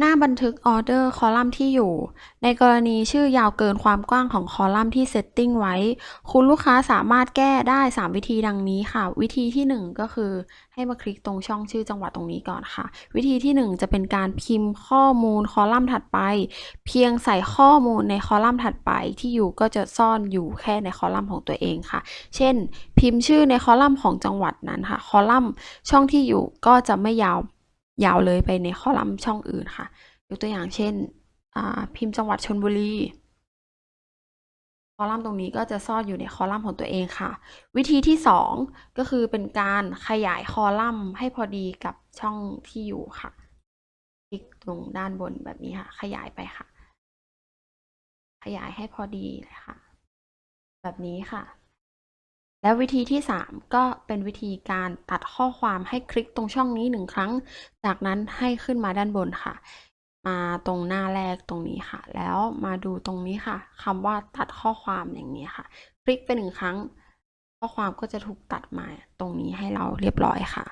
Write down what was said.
หน้าบันทึกออเดอร์คอลัมน์ที่อยู่ ในกรณีชื่อยาวเกินความกว้างของคอลัมน์ที่เซตติ้งไว้ คุณลูกค้าสามารถแก้ได้ 3 วิธีดังนี้ค่ะ วิธีที่ 1 ก็คือ ให้มาคลิกตรงช่องชื่อจังหวัดตรงนี้ก่อนค่ะ วิธีที่ 1 จะเป็นการพิมพ์ข้อมูลคอลัมน์ถัดไป เพียงใส่ข้อมูลในคอลัมน์ถัดไปที่อยู่ก็จะซ่อนอยู่แค่ในคอลัมน์ของตัวเองค่ะ เช่น พิมพ์ชื่อในคอลัมน์ของจังหวัดนั้นค่ะ คอลัมน์ช่องที่อยู่ก็จะไม่ยาว ยาวเลยไปในคอลัมน์ช่องอื่นค่ะ ยกตัวอย่างเช่น พิมพ์จังหวัดชลบุรี คอลัมน์ตรงนี้ก็จะซ่อนอยู่ในคอลัมน์ของตัวเองค่ะ วิธีที่สองก็คือเป็นการขยายคอลัมน์ให้พอดีกับช่องที่อยู่ค่ะ คลิกตรงด้านบนแบบนี้ค่ะ ขยายไปค่ะ ขยายให้พอดีเลยค่ะ แบบนี้ค่ะ แล้ววิธีที่ 3 ก็เป็นวิธีการตัดข้อความให้คลิกตรงช่องนี้หนึ่งครั้ง จากนั้นให้ขึ้นมาด้านบนค่ะ มาตรงหน้าแรกตรงนี้ค่ะ แล้วมาดูตรงนี้ค่ะคำว่าตัดข้อความอย่างนี้ค่ะ คลิกไปหนึ่งครั้ง ข้อความก็จะถูกตัดมาตรงนี้ให้เราเรียบร้อยค่ะ